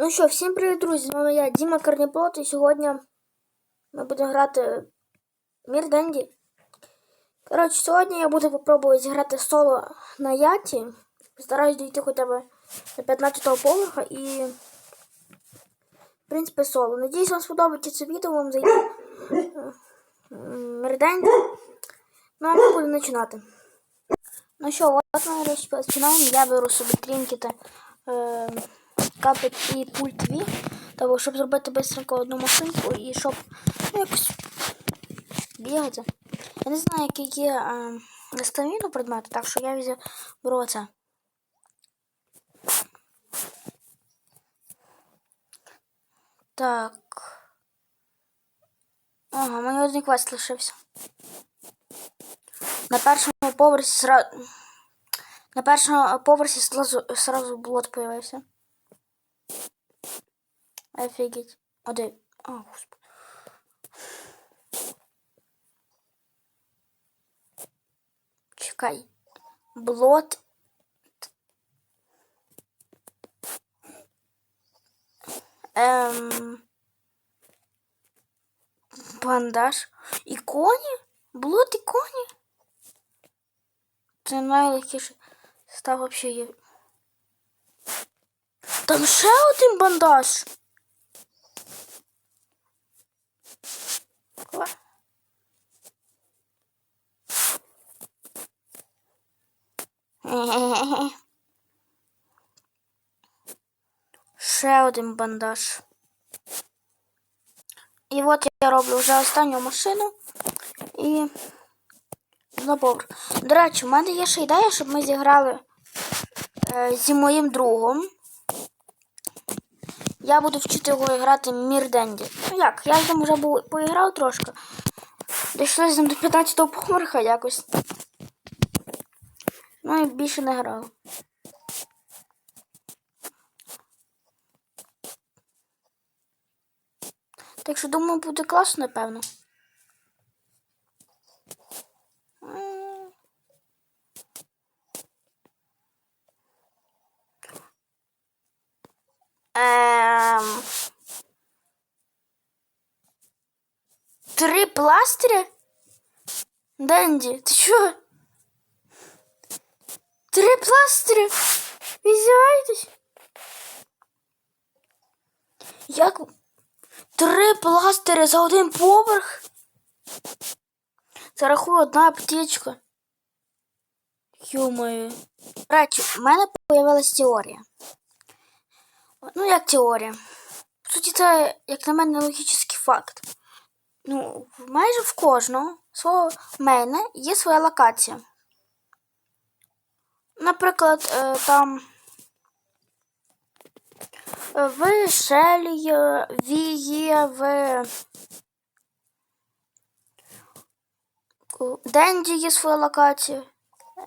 Ну що, всім привіт, друзі! З вами я, Діма Карніплот, і сьогодні ми будемо грати Мір Денді. Коротше, сьогодні я буду попробувати зіграти соло на яті. Постараюсь дійти хоча б до 15-го поверха і. В принципі, соло. Надіюсь, вам сподобається це відео, вам зайде Мір Денді. Ну, а ми будемо починати. Ну що, от ми розпочинаємо. Я беру собі трінкети. Е капець і пульт Ві, того, щоб зробити бистренько одну машинку і щоб ну, якось бігати. Я не знаю, які є е, стаміну предмети, так що я візьму це. Так. Ага, мені один квест лишився. На першому поверсі сразу... На першому поверсі сразу, сразу блот появився. Офігеть. А де? А, господи. Чекай. Блот. Ем... Бандаж. І коні? Блот і коні? Це найлегкіше став вообще є. Там ще один бандаж. О. Ще один бандаж. І от я роблю вже останню машину і поверх. До речі, в мене є ще ідея, щоб ми зіграли е, зі моїм другом. Я буду вчити його грати Мірденді. Ну як, я ним вже був, поіграв трошки. Дійшли з до 15-го поверха якось. Ну і більше не грав. Так що думаю, буде класно, напевно. М. Ем... Пластиря? Денді, ти що? Три пластиря? Издеваетесь? Як? Три за один поверх? Це рахує одна аптечка. Йо-моє. Речі, в мене появилась теорія. Ну, як теорія. По суті, це, як на мене, логічний факт. Ну, майже в кожного свого мене є своя локація. Наприклад, е, там в Шелі є, в Денді є своя локація,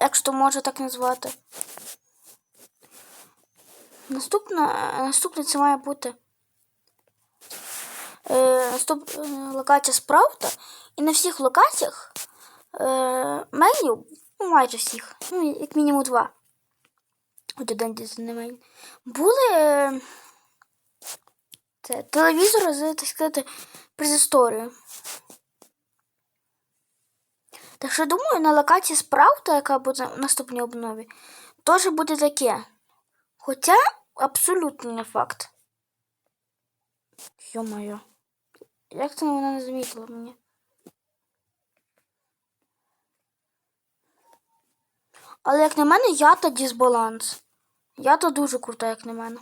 якщо можна так назвати. Наступна, наступне це має бути е, наступ, е, локація Спраута. І на всіх локаціях е, меню, ну майже всіх, ну, як мінімум два. От один десь не меню. Були е, це, телевізори з, так сказати, предісторією. Так що думаю, на локації Спраута, яка буде в наступній обнові, теж буде таке. Хоча абсолютно не факт. Йо-моє. Як це вона не замітила мені? Але як на мене, я та дисбаланс. Я то дуже крута, як на мене.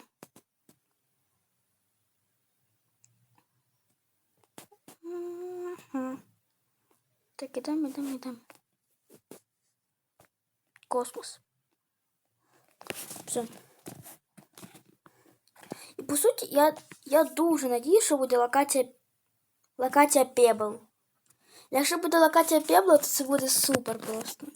Так, ідемо, ідемо, ідемо. Космос. Все. І по суті, я, я дуже надію, що буде локація локація Пебл. Якщо буде локація Пебла, то це буде супер просто.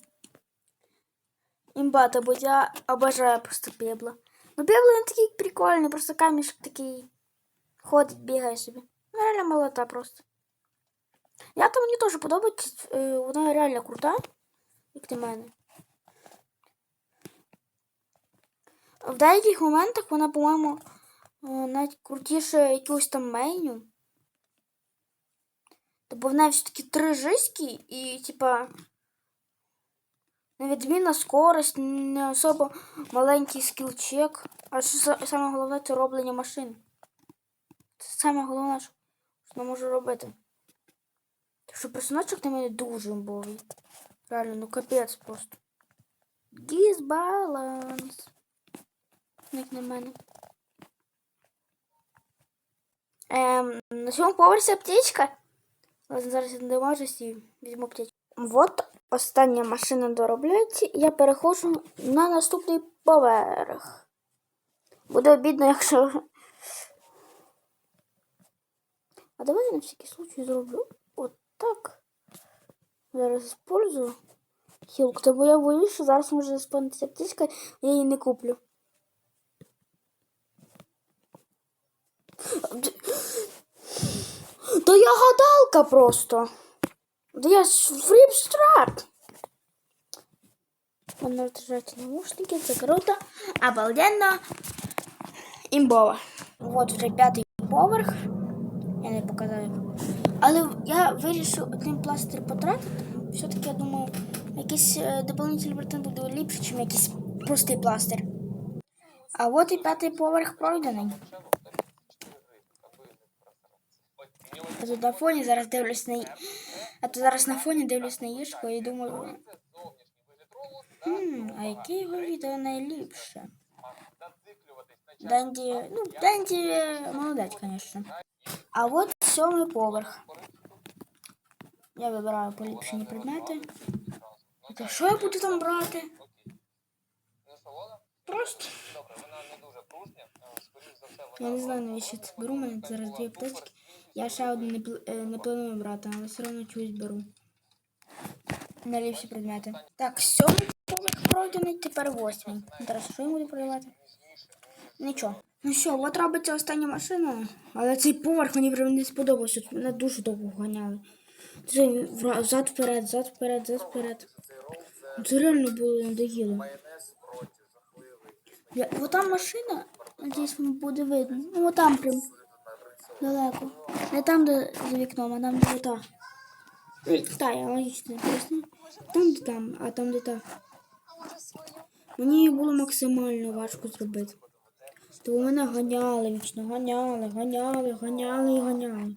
Імбата, бо я обожаю просто Пебла. Ну Пебла він такий прикольний, просто камішок такий ходить, бігає собі. Ну, реально молота просто. Я там мені теж подобається, е, вона реально крута, як на мене. В деяких моментах вона, по-моєму, е, навіть крутіше якогось там меню. Тобто в все-таки три жиськи і, типа, невідмінна скорость, не особо маленький скілчек. А що саме головне це роблення машин. Це саме головне, що вона може робити. Так що персонажик на мене дуже імбовий. Реально, ну капець просто. Дисбаланс. Як на мене. Ем, на цьому поверсі аптечка. Ладно, зараз я не можу і візьму аптечку. Вот остання машина доробляється, і я переходжу на наступний поверх. Буде обідно, якщо. А давай я на всякий случай зроблю от так. Зараз использую хілку, тому я боюсь, що зараз може заспавнитися аптечка, я її не куплю. Да я гадалка просто. Да я фрипстрат. Можно держать наушники, це круто, обалденно, імбово. Вот вже п'ятий поверх. Я не показаю. Але я вирішив один пластир потратити. Все-таки я думаю, якийсь е, дополнительний братан буде ліпше, ніж якийсь простий пластир. А от і п'ятий поверх пройдений. А тут на фоні зараз дивлюсь на ї- а то зараз на фоні дивлюсь на їжку і думаю. Хм, а яке його відео найліпше? Денді, ну, Денді е, молодець, звісно. А от сьомий поверх. Я вибираю поліпшені предмети. Та що я буду там брати? Просто. Я не знаю, навіщо це беру, у мене зараз дві аптечки. Я ще одну не, пл- е, не планую брати, але все одно чогось беру. Найліпші предмети. Так, сьомий поверх пройдений, тепер восьмий. Зараз що я буду продавати? Нічого. Ну що, от робиться остання машина, але цей поверх мені вже не сподобався. Мене дуже довго ганяли. Це вра- зад вперед, зад вперед, зад вперед. Це реально було надоїло. Я, вот там машина, надіюсь, буде видно. Ну, вот там прям далеко. Не там, де за вікном, а там, де та. Та, я логічно поясню. Там, де там, а там, де та. Мені було максимально важко зробити. То мене ганяли вічно, ганяли, ганяли, ганяли і ганяли.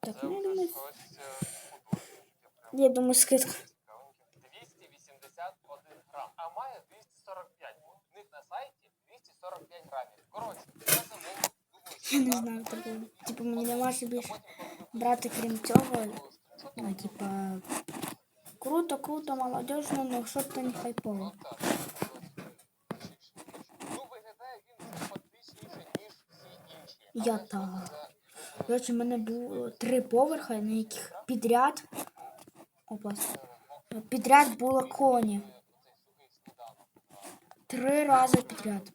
Так, ну, я думаю, я думаю, скидка. 281 грам, а має 245. В них на сайті 245 грамів. Коротше, я замовив, думаю, що Я не знаю такого. Типу, мені нема що більше брати, крім цього. Ну, типа, круто, круто, молодежно, но щоб то не хайпово. ну. Я так. До речі, в мене було три поверхи, на яких підряд. Опа. Підряд було коні. Три рази підряд.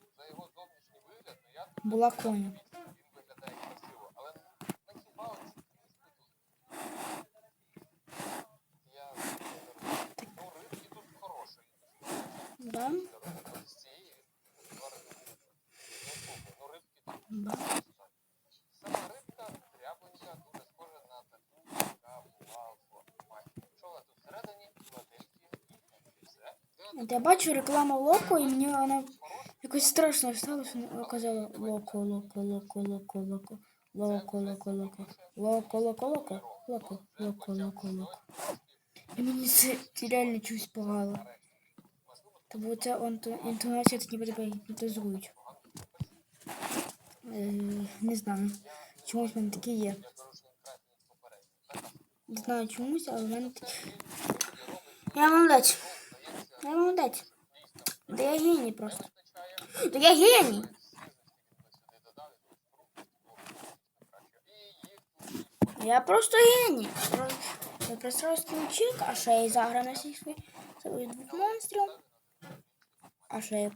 Ну Була коні. тут Да. Сама рибка дрябленька, дуже схожа на таку, яка була в маті. Що вона тут всередині? Гладенькі і все. От я бачу рекламу Локо, і мені вона якось страшно стало, що вона казала Локо, Локо, Локо, Локо, Локо. Локо, локо, локо. Локо, локо, локо. Локо, локо, локо, локо. І мені це реально чогось погало. Тобто онто- інтонація такі тебе гіпнотизують. Е, не знаю. Чомусь в мене такі є. Не знаю чомусь, але в мене такі. Я молодець. Я молодець. Да я геній просто. Да я геній. Я просто геній. Я просто стільчик, а ще й заграв на всіх своїх двох монстрів. А ще я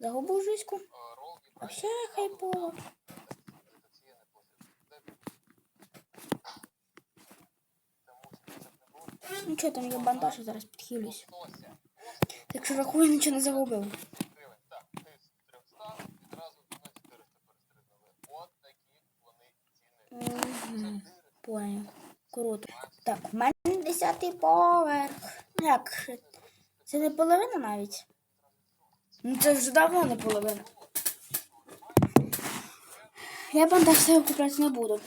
загубив жиську. А все хайпово. Ну що там я бандажі зараз підхилюсь. Так що рахую, нічого не загубив. Понял. Круто. Так, у мене десятий поверх. Як? Це не половина навіть. Ну це вже давно не половина. Я бандаж себе купляти не буду.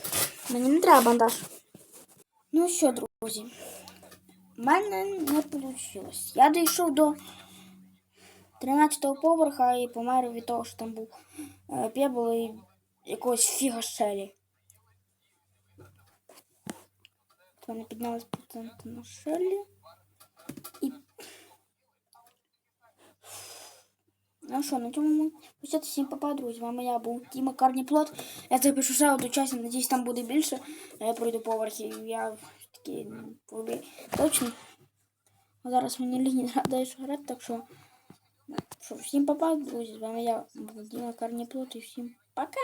Мені не треба бандаж. Ну що, друзі, в мене не вийшло. Я дійшов до 13-го поверха і помер від того, що там був е, і якогось фіга шелі. Мене піднялись проценти на шелі. Ну що, на цьому ми почати всім папа, друзі. З вами я був Тіма Карніплот. Я запишу ще одну часть, надіюсь, там буде більше. Я пройду поверхів. Я такий побі... точно. А зараз мені лінії дає грати, так що. Що, всім папа, друзі. З вами я був Діма Карніплот і всім пока!